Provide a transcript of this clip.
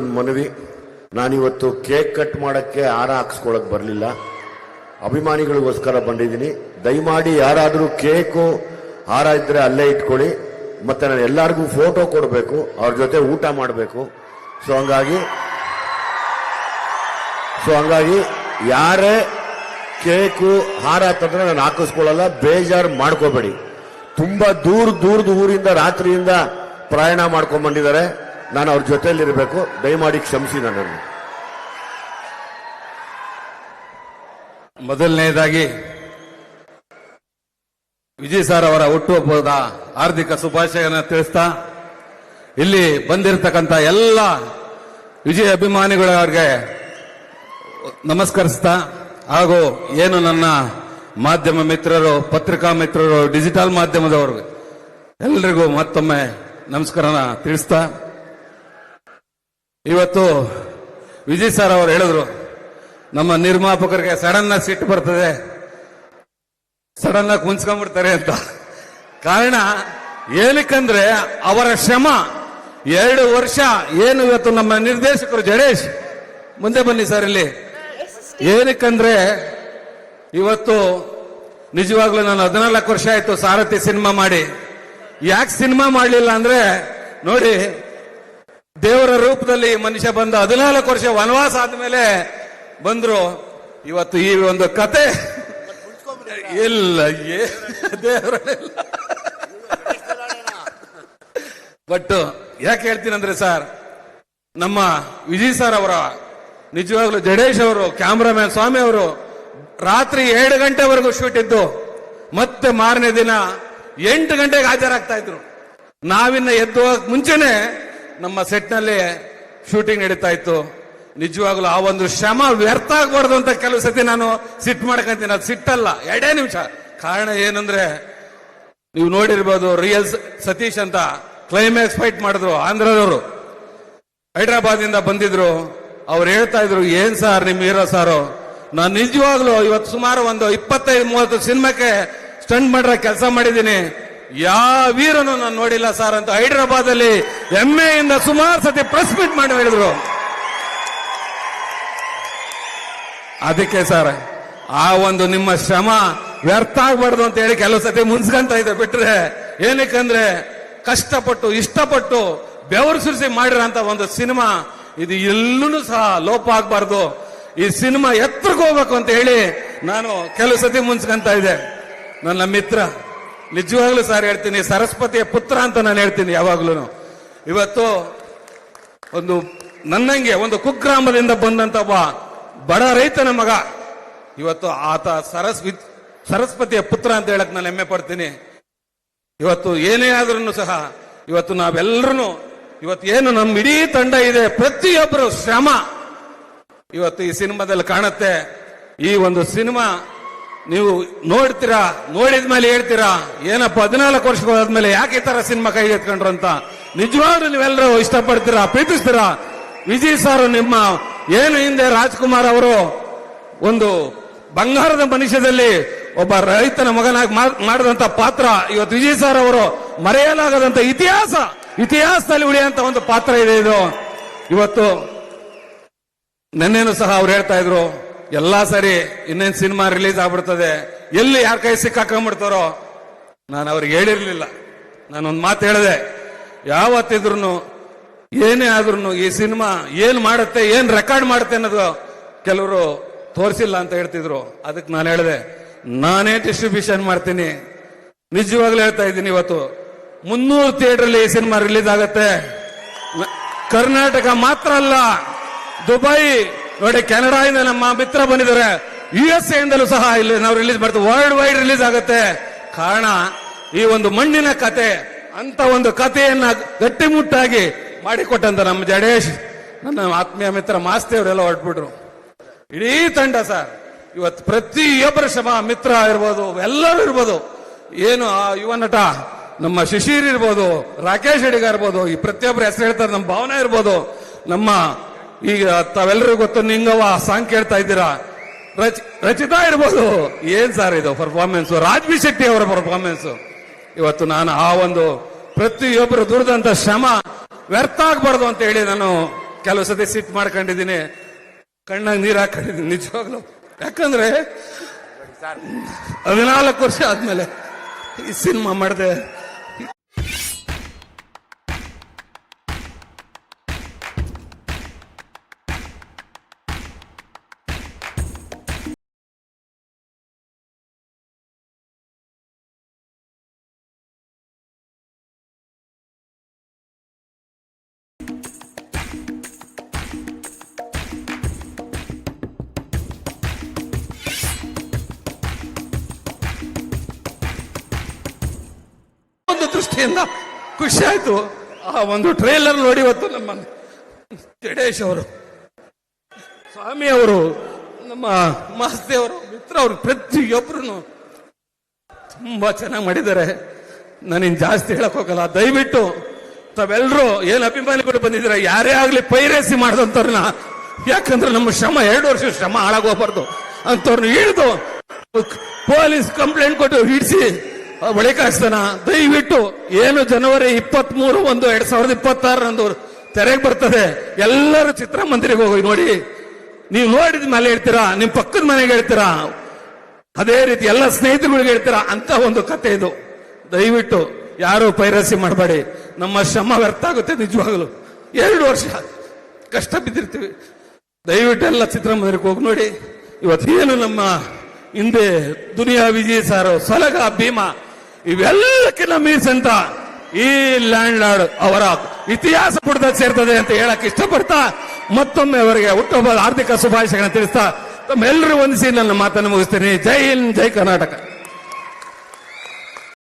ಒಂದು ಮನವಿ. ನಾನಿವತ್ತು ಕೇಕ್ ಕಟ್ ಮಾಡಕ್ಕೆ ಹಾರ ಹಾಕ್ಸ್ಕೊಳಕ್ ಬರಲಿಲ್ಲ. ಅಭಿಮಾನಿಗಳಿಗೋಸ್ಕರ ಬಂದಿದ್ದೀನಿ. ದಯಮಾಡಿ ಯಾರಾದರೂ ಕೇಕು ಹಾರ ಇದ್ದರೆ ಅಲ್ಲೇ ಇಟ್ಕೊಳ್ಳಿ. ಮತ್ತೆ ನಾನು ಎಲ್ಲರಿಗೂ ಫೋಟೋ ಕೊಡಬೇಕು. ಅವ್ರ ಜೊತೆ ಊಟ ಮಾಡಬೇಕು. ಸೊ ಹಂಗಾಗಿ ಸೊ ಹಂಗಾಗಿ ಯಾರೇ ಕೇಕು ಹಾರ ತಂದ್ರೆ ನಾನು ಹಾಕಿಸ್ಕೊಳ್ಳಲ್ಲ. ಬೇಜಾರು ಮಾಡ್ಕೋಬೇಡಿ. ತುಂಬಾ ದೂರ ದೂರದ ಊರಿಂದ, ರಾತ್ರಿಯಿಂದ ಪ್ರಯಾಣ ಮಾಡ್ಕೊಂಡ್ ಬಂದಿದ್ದಾರೆ. ನಾನು ಅವ್ರ ಜೊತೆಯಲ್ಲಿರಬೇಕು. ದಯಮಾಡಿ ಕ್ಷಮಿಸಿ ನನ್ನನ್ನು. ಮೊದಲನೆಯದಾಗಿ ವಿಜಯ್ ಸರ್ ಅವರ ಹುಟ್ಟುಹಬ್ಬದ ಹಾರ್ದಿಕ ಶುಭಾಶಯನ ತಿಳಿಸ್ತಾ, ಇಲ್ಲಿ ಬಂದಿರತಕ್ಕಂಥ ಎಲ್ಲ ವಿಜಯ್ ಅಭಿಮಾನಿಗಳವರಿಗೆ ನಮಸ್ಕರಿಸ್ತಾ, ಹಾಗೂ ಏನು ನನ್ನ ಮಾಧ್ಯಮ ಮಿತ್ರರು, ಪತ್ರಿಕಾ ಮಿತ್ರರು, ಡಿಜಿಟಲ್ ಮಾಧ್ಯಮದವರು, ಎಲ್ರಿಗೂ ಮತ್ತೊಮ್ಮೆ ನಮಸ್ಕಾರನ ತಿಳಿಸ್ತಾ ಇವತ್ತು ವಿಜಯ್ ಸರ್ ಅವರು ಹೇಳಿದ್ರು, ನಮ್ಮ ನಿರ್ಮಾಪಕರಿಗೆ ಸಡನ್ ಆಗಿ ಸಿಟ್ಟು ಬರ್ತದೆ ಸಡನ್ ಆಗಿ ಕುಂಚ್ಕೊಂಡ್ಬಿಡ್ತಾರೆ ಅಂತ. ಕಾರಣ, ಏನಕ್ಕಂದ್ರೆ ಅವರ ಶ್ರಮ, ಎರಡು ವರ್ಷ ಏನು ಇವತ್ತು ನಮ್ಮ ನಿರ್ದೇಶಕರು ಜಡೇಶ್, ಮುಂದೆ ಬನ್ನಿ ಸರ್ ಇಲ್ಲಿ. ಏನಕ್ಕಂದ್ರೆ, ಇವತ್ತು ನಿಜವಾಗ್ಲೂ ನಾನು ಹದಿನಾಲ್ಕು ವರ್ಷ ಆಯ್ತು ಸಾರಥಿ ಸಿನಿಮಾ ಮಾಡಿ. ಯಾಕೆ ಸಿನಿಮಾ ಮಾಡಲಿಲ್ಲ ಅಂದ್ರೆ, ನೋಡಿ ದೇವರ ರೂಪದಲ್ಲಿ ಮನುಷ್ಯ ಬಂದ ಹದಿನಾಲ್ಕು ವರ್ಷ ವನವಾಸ ಆದ್ಮೇಲೆ ಬಂದ್ರು. ಇವತ್ತು ಈ ಒಂದು ಕತೆ ಇಲ್ಲ ದೇವರ ಬಟ್ ಯಾಕೆ ಹೇಳ್ತೀನಂದ್ರೆ ಸರ್, ನಮ್ಮ ವಿಜಯ್ ಸರ್ ಅವರ, ನಿಜವಾಗ್ಲೂ ಜಡೇಶ್ ಅವರು, ಕ್ಯಾಮ್ರಾಮ್ಯಾನ್ ಸ್ವಾಮಿ ಅವರು ರಾತ್ರಿ ಏಳು ಗಂಟೆವರೆಗೂ ಶೂಟ್ ಇದ್ದು, ಮತ್ತೆ ಮಾರನೇ ದಿನ ಎಂಟು ಗಂಟೆಗೆ ಹಾಜರಾಗ್ತಾ ಇದ್ರು. ನಾವಿನ್ನ ಎದ್ದು ಮುಂಚೆನೆ ನಮ್ಮ ಸೆಟ್ನಲ್ಲಿ ಶೂಟಿಂಗ್ ನಡೀತಾ ಇತ್ತು. ನಿಜವಾಗ್ಲೂ ಆ ಒಂದು ಶ್ರಮ ವ್ಯರ್ಥ ಆಗಬಾರ್ದು ಅಂತ ಕೆಲವು ಸತಿ ನಾನು ಸಿಟ್ ಮಾಡ್ಕೊಂತೀನಿ. ಅದು ಸಿಟ್ಟಲ್ಲ. ಎರಡೇ ನಿಮಿಷ. ಕಾರಣ ಏನಂದ್ರೆ, ನೀವು ನೋಡಿರ್ಬೋದು ರಿಯಲ್ ಸತೀಶ್ ಅಂತ ಕ್ಲೈಮ್ಯಾಕ್ಸ್ ಫೈಟ್ ಮಾಡಿದ್ರು ಆಂಧ್ರದವರು. ಹೈದರಾಬಾದ್ ಇಂದ ಬಂದಿದ್ರು. ಅವ್ರು ಹೇಳ್ತಾ ಇದ್ರು, ಏನ್ ಸಾರ್ ನಿಮ್ ಹೀರೋ ಸಾರು? ನಾನು ನಿಜವಾಗ್ಲೂ ಇವತ್ತು ಸುಮಾರು ಒಂದು ಇಪ್ಪತ್ತೈದು, ಮೂವತ್ತು ಸಿನಿಮಾಕ್ಕೆ ಸ್ಟಂಟ್ ಮಾಡಿರೋ, ಕೆಲಸ ಮಾಡಿದ್ದೀನಿ. ಯಾವ ವೀರನು ನಾನು ನೋಡಿಲ್ಲ ಸರ್ ಅಂತ ಹೈದರಾಬಾದ್ ಅಲ್ಲಿ ಹೆಮ್ಮೆಯಿಂದ ಸುಮಾರು ಸತಿ ಪ್ರೆಸ್ ಮೀಟ್ ಮಾಡಿ ಹೇಳಿದ್ರು. ಅದಕ್ಕೆ ಸರ್, ಆ ಒಂದು ನಿಮ್ಮ ಶ್ರಮ ವ್ಯರ್ಥ ಆಗ್ಬಾರ್ದು ಅಂತ ಹೇಳಿ ಕೆಲವು ಸತಿ ಮುನ್ಸ್ಕಂತ ಇದೆ ಬಿಟ್ರೆ ಏನಕ್ಕಂದ್ರೆ ಕಷ್ಟಪಟ್ಟು, ಇಷ್ಟಪಟ್ಟು ಬೆವರು ಸುರಿಸಿ ಮಾಡಿರೋಂತ ಒಂದು ಸಿನಿಮಾ ಇದು ಎಲ್ಲೂ ಸಹ ಲೋಪ ಆಗ್ಬಾರ್ದು. ಈ ಸಿನಿಮಾ ಎತ್ತರಕ್ಕೆ ಹೋಗ್ಬೇಕು ಅಂತ ಹೇಳಿ ನಾನು ಕೆಲವು ಸತಿ ಮುನ್ಸ್ಕಂತ ಇದೆ ನನ್ನ ಮಿತ್ರ ನಿಜವಾಗ್ಲೂ ಸರ್ ಹೇಳ್ತೀನಿ, ಸರಸ್ವತಿಯ ಪುತ್ರ ಅಂತ ನಾನು ಹೇಳ್ತೀನಿ ಯಾವಾಗ್ಲೂ ಇವತ್ತು ಒಂದು ನನ್ನಂಗೆ, ಒಂದು ಕುಗ್ರಾಮದಿಂದ ಬಂದಂತ ಒಬ್ಬ ಬಡ ರೈತನ ಮಗ. ಇವತ್ತು ಆತ ಸರಸ್ ಸರಸ್ವತಿಯ ಪುತ್ರ ಅಂತ ಹೇಳಕ್ ನಾನು ಹೆಮ್ಮೆ ಪಡ್ತೀನಿ. ಇವತ್ತು ಏನೇ ಆದ್ರೂ ಸಹ, ಇವತ್ತು ನಾವೆಲ್ಲರೂ ಇವತ್ತು ಏನು ನಮ್ಮ ಇಡೀ ತಂಡ ಇದೆ ಪ್ರತಿಯೊಬ್ಬರು ಶ್ರಮ. ಇವತ್ತು ಈ ಸಿನಿಮಾದಲ್ಲಿ ಕಾಣುತ್ತೆ, ಈ ಒಂದು ಸಿನಿಮಾ ನೀವು ನೋಡ್ತೀರಾ, ನೋಡಿದ ಮೇಲೆ ಹೇಳ್ತೀರಾ, ಏನಪ್ಪ, ಹದಿನಾಲ್ಕು ವರ್ಷಗಳಾದ್ಮೇಲೆ ಯಾಕೆ ಈ ತರ ಸಿನಿಮಾ ಕೈ ಎತ್ಕೊಂಡ್ರು ಅಂತ? ನಿಜವಾಗ್ಲೂ ನೀವೆಲ್ಲರೂ ಇಷ್ಟಪಡ್ತೀರಾ, ಪ್ರೀತಿಸ್ತೀರಾ? ವಿಜಯ್ ಸಾರು ನಿಮ್ಮ ಏನು ಹಿಂದೆ ರಾಜ್ಕುಮಾರ್ ಅವರು ಒಂದು ಬಂಗಾರದ ಮನುಷ್ಯದಲ್ಲಿ ಒಬ್ಬ ರೈತನ ಮಗನಾಗಿ ಮಾಡ್- ಮಾಡಿದಂತ ಪಾತ್ರ, ಇವತ್ತು ವಿಜಯ್ ಸಾರ್ ಅವರು ಮರೆಯಲಾಗದಂತ ಇತಿಹಾಸ, ಇತಿಹಾಸದಲ್ಲಿ ಉಳಿಯಂತ ಒಂದು ಪಾತ್ರ ಇದೆ ಇದು. ಇವತ್ತು ನೆನ್ನೆನು ಸಹ ಅವ್ರು ಹೇಳ್ತಾ ಇದ್ರು ಎಲ್ಲಾ ಸರಿ ಇನ್ನೇನ್ ಸಿನಿಮಾ ರಿಲೀಸ್ ಆಗ್ಬಿಡ್ತದೆ. ಎಲ್ಲಿ ಯಾರ ಕೈ ಸಿಕ್ಕಾಕೊಂಡ್ಬಿಡ್ತಾರೋ, ನಾನು ಅವ್ರಿಗೆ ಹೇಳಿರ್ಲಿಲ್ಲ. ನಾನೊಂದು ಮಾತು ಹೇಳಿದೆ ಯಾವತ್ತಿದ್ರು ಏನೇ ಆದ್ರೂ ಈ ಸಿನಿಮಾ ಏನು ಮಾಡುತ್ತೆ, ಏನು ರೆಕಾರ್ಡ್ ಮಾಡುತ್ತೆ ಅನ್ನೋದು ಕೆಲವರು ತೋರಿಸಿಲ್ಲ ಅಂತ ಹೇಳ್ತಿದ್ರು. ಅದಕ್ಕೆ ನಾನು ಹೇಳಿದೆ, ನಾನೇ ಡಿಸ್ಟ್ರಿಬ್ಯೂಷನ್ ಮಾಡ್ತೀನಿ. ನಿಜವಾಗ್ಲೂ ಹೇಳ್ತಾ ಇದ್ದೀನಿ ಇವತ್ತು. ಮುನ್ನೂರು ಥಿಯೇಟರ್ ಈ ಸಿನಿಮಾ ರಿಲೀಸ್ ಆಗುತ್ತೆ. ಕರ್ನಾಟಕ ಮಾತ್ರ ಅಲ್ಲ, ದುಬೈ ನೋಡಿ ಕೆನಡಾದಿಂದ ನಮ್ಮ ಮಿತ್ರ ಬಂದಿದ್ದಾರೆ. ಯು ಎಸ್ ಎಂದಲೂ ಸಹ ಇಲ್ಲಿ ನಾವು ರಿಲೀಸ್ ಮಾಡ್ತೀವಿ. ವರ್ಲ್ಡ್ ವೈಡ್ ರಿಲೀಸ್ ಆಗುತ್ತೆ. ಕಾರಣ, ಈ ಒಂದು ಮಣ್ಣಿನ ಕತೆ, ಅಂತ ಒಂದು ಕಥೆಯನ್ನ ಗಟ್ಟಿಮುಟ್ಟಾಗಿ ಮಾಡಿಕೊಟ್ಟಂತ ನಮ್ಮ ಜಡೇಶ್, ನನ್ನ ಆತ್ಮೀಯ ಮಿತ್ರ ಮಾಸ್ತಿ ಅವರೆಲ್ಲ ಹೊರಟ್ಬಿಟ್ರು. ಇಡೀ ತಂಡ ಸರ್, ಇವತ್ತು ಪ್ರತಿಯೊಬ್ಬರ ಶ್ರಮ ಮಿತ್ರ ಇರ್ಬೋದು, ಎಲ್ಲರೂ ಇರ್ಬೋದು. ಏನು ಆ ಯುವ ನಟ, ನಮ್ಮ ಶಿಶಿರ್ ಇರ್ಬೋದು, ರಾಕೇಶ್ ಅಡಿಗ ಇರ್ಬೋದು, ಈ ಪ್ರತಿಯೊಬ್ಬರು ಹೆಸರು ಹೇಳ್ತಾರೆ, ನಮ್ಮ ಭಾವನೆ ಇರ್ಬೋದು, ನಮ್ಮ ಈಗ ತಾವೆಲ್ಲರಿಗೂ ಗೊತ್ತು, ನಿಂಗವ್ವ ಸಾಂಗ್ ಕೇಳ್ತಾ ಇದ್ದೀರಾ? ರಚ, ರಚಿತಾ ಇರ್ಬೋದು. ಏನ್ ಸರ್ ಇದು ಪರ್ಫಾರ್ಮೆನ್ಸ್ ರಾಜ್ವಿ ಶೆಟ್ಟಿ ಅವರ ಪರ್ಫಾರ್ಮೆನ್ಸ್ ಇವತ್ತು ನಾನು ಆ ಒಂದು ಪ್ರತಿಯೊಬ್ಬರು ದುಡಿದಂತ ಶ್ರಮ ವ್ಯರ್ಥ ಆಗ್ಬಾರ್ದು ಅಂತ ಹೇಳಿ ನಾನು ಕೆಲವು ಸತಿ ಸಿಟ್ ಮಾಡ್ಕೊಂಡಿದ್ದೀನಿ. ಕಣ್ಣಾಗ ನೀರ್ ಹಾಕೊಂಡಿದ್ದೀನಿ, ನಿಜವಾಗ್ಲು. ಯಾಕಂದ್ರೆ ಹದಿನಾಲ್ಕು ವರ್ಷ ಆದ್ಮೇಲೆ ಈ ಸಿನಿಮಾ ಮಾಡಿದೆ ದೃಷ್ಟಿಯಿಂದ ಖುಷಿ ಆಯ್ತು. ಆ ಒಂದು ಟ್ರೇಲರ್ ನೋಡಿ ಇವತ್ತು ನಮ್ಮ ಜಡೇಶ್ ಅವರು, ಸ್ವಾಮಿ ಅವರು, ನಮ್ಮ ಮಾಸ್ತಿ ಅವರು, ಮಿತ್ರ ಅವರು ಪ್ರತಿಯೊಬ್ಬರು ತುಂಬಾ ಚೆನ್ನಾಗಿ ಮಾಡಿದ್ದಾರೆ. ನಾನಿನ್ ಜಾಸ್ತಿ ಹೇಳಕ್ ಹೋಗಲ್ಲ. ದಯವಿಟ್ಟು ತಾವೆಲ್ಲರೂ ಏನ್ ಅಭಿಮಾನಿಗಳು ಬಂದಿದ್ದೀರಾ, ಯಾರೇ ಆಗ್ಲಿ ಪೈರೇಸಿ ಮಾಡಿದಂಥವ್ರನ್ನ, ಯಾಕಂದ್ರೆ ನಮ್ಮ ಶ್ರಮ, ಎರಡು ವರ್ಷ ಶ್ರಮ ಹಾಳಾಗೋಗ್ಬಾರ್ದು. ಅಂತವ್ರನ್ನ ಹಿಡಿದು, ಪೊಲೀಸ್ ಕಂಪ್ಲೇಂಟ್ ಕೊಟ್ಟು ಹಿಡಿಸಿ ಬಳಿಕ ಹಾಕ್ಸ್ತಾನ ದಯವಿಟ್ಟು ಏನು ಜನವರಿ ಇಪ್ಪತ್ತ್ ಮೂರು ಒಂದು ಎರಡ್ ಸಾವಿರದ ಇಪ್ಪತ್ತಾರರಂದು ತೆರೆಗೆ ಬರ್ತದೆ, ಎಲ್ಲರೂ ಚಿತ್ರಮಂದಿರಿಗೆ ಹೋಗಿ ನೋಡಿ. ನೀವು ನೋಡಿದ ಮೇಲೆ ಹೇಳ್ತೀರಾ, ನಿಮ್ ಪಕ್ಕದ ಮನೆಗೆ ಹೇಳ್ತೀರಾ? ಅದೇ ರೀತಿ ಎಲ್ಲ ಸ್ನೇಹಿತರುಗಳಿಗೆ ಹೇಳ್ತೀರಾ? ಅಂತ ಒಂದು ಕತೆ ಇದು. ದಯವಿಟ್ಟು ಯಾರು ಪೈರಸಿ ಮಾಡಬೇಡಿ. ನಮ್ಮ ಶ್ರಮ ವ್ಯರ್ಥ ಆಗುತ್ತೆ ನಿಜವಾಗಲು. ಎರಡು ವರ್ಷ ಕಷ್ಟ ಬಿದ್ದಿರ್ತೀವಿ. ದಯವಿಟ್ಟು ಎಲ್ಲ ಚಿತ್ರಮಂದಿರಕ್ಕೆ ಹೋಗಿ ನೋಡಿ. ಇವತ್ತೇನು ನಮ್ಮ ಹಿಂದೆ ದುನಿಯಾ ವಿಜಯ್ ಸಾರು, ಸಲಗ ಭೀಮಾ ಇವೆಲ್ಲಕ್ಕಿಂತ ಮೀರ್ಸಂತ ಈ ಲ್ಯಾಂಡ್ ಲಾರ್ಡ್ ಅವರ ಇತಿಹಾಸ ಪುಟದ ಸೇರ್ತದೆ ಅಂತ ಹೇಳಕ್ ಇಷ್ಟಪಡ್ತಾ ಮತ್ತೊಮ್ಮೆ ಅವರಿಗೆ ಹುಟ್ಟುಹಬ್ಬದ ಆರ್ಥಿಕ ಶುಭಾಶಯಗಳನ್ನು ತಿಳಿಸ್ತಾ ತಮ್ಮೆಲ್ಲರೂ ಒಂದಿಸಿ ನನ್ನ ಮಾತನ್ನು ಮುಗಿಸ್ತೀನಿ. ಜೈ ಹಿಂದ್, ಜೈ ಕರ್ನಾಟಕ.